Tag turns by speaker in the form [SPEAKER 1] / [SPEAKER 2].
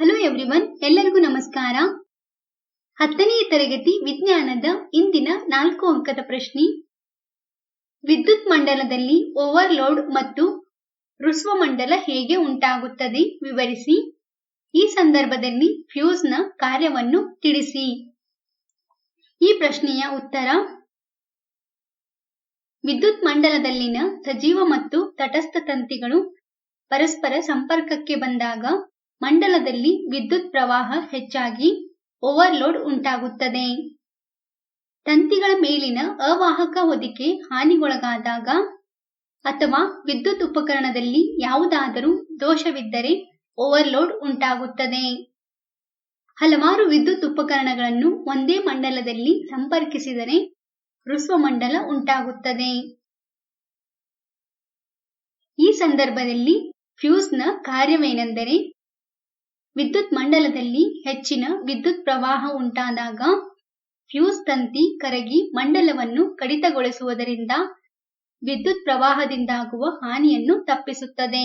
[SPEAKER 1] Hello everyone ಎಲ್ಲರಿಗೂ ನಮಸ್ಕಾರ. ಹತ್ತನೆಯ ತರಗತಿ ವಿಜ್ಞಾನದ ಇಂದಿನ ನಾಲ್ಕು ಅಂಕದ ಪ್ರಶ್ನೆ. ವಿದ್ಯುತ್ ಮಂಡಲದಲ್ಲಿ ಓವರ್ಲೋಡ್ ಮತ್ತು ಋಸ್ವಮಂಡಲ ಹೇಗೆ ಉಂಟಾಗುತ್ತದೆ ವಿವರಿಸಿ. ಈ ಸಂದರ್ಭದಲ್ಲಿ ಫ್ಯೂಸ್ನ ಕಾರ್ಯವನ್ನು ತಿಳಿಸಿ. ಈ ಪ್ರಶ್ನೆಯ ಉತ್ತರ. ವಿದ್ಯುತ್ ಮಂಡಲದಲ್ಲಿನ ಸಜೀವ ಮತ್ತು ತಟಸ್ಥ ತಂತಿಗಳು ಪರಸ್ಪರ ಸಂಪರ್ಕಕ್ಕೆ ಬಂದಾಗ ಮಂಡಲದಲ್ಲಿ ವಿದ್ಯುತ್ ಪ್ರವಾಹ ಹೆಚ್ಚಾಗಿ ಓವರ್ಲೋಡ್ ಉಂಟಾಗುತ್ತದೆ. ತಂತಿಗಳ ಮೇಲಿನ ಅವಾಹಕ ಹೊದಿಕೆ ಹಾನಿಗೊಳಗಾದಾಗ ಅಥವಾ ವಿದ್ಯುತ್ ಉಪಕರಣದಲ್ಲಿ ಯಾವುದಾದರೂ ದೋಷವಿದ್ದರೆ ಓವರ್ಲೋಡ್ ಉಂಟಾಗುತ್ತದೆ. ಹಲವಾರು ವಿದ್ಯುತ್ ಉಪಕರಣಗಳನ್ನು ಒಂದೇ ಮಂಡಲದಲ್ಲಿ ಸಂಪರ್ಕಿಸಿದರೆ ಋಸ್ವಮಂಡಲ ಉಂಟಾಗುತ್ತದೆ. ಈ ಸಂದರ್ಭದಲ್ಲಿ ಫ್ಯೂಸ್ನ ಕಾರ್ಯವೇನೆಂದರೆ ವಿದ್ಯುತ್ ಮಂಡಲದಲ್ಲಿ ಹೆಚ್ಚಿನ ವಿದ್ಯುತ್ ಪ್ರವಾಹ ಉಂಟಾದಾಗ ಫ್ಯೂಸ್ ತಂತಿ ಕರಗಿ ಮಂಡಲವನ್ನು ಕಡಿತಗೊಳಿಸುವುದರಿಂದ ವಿದ್ಯುತ್ ಪ್ರವಾಹದಿಂದಾಗುವ ಹಾನಿಯನ್ನು ತಪ್ಪಿಸುತ್ತದೆ.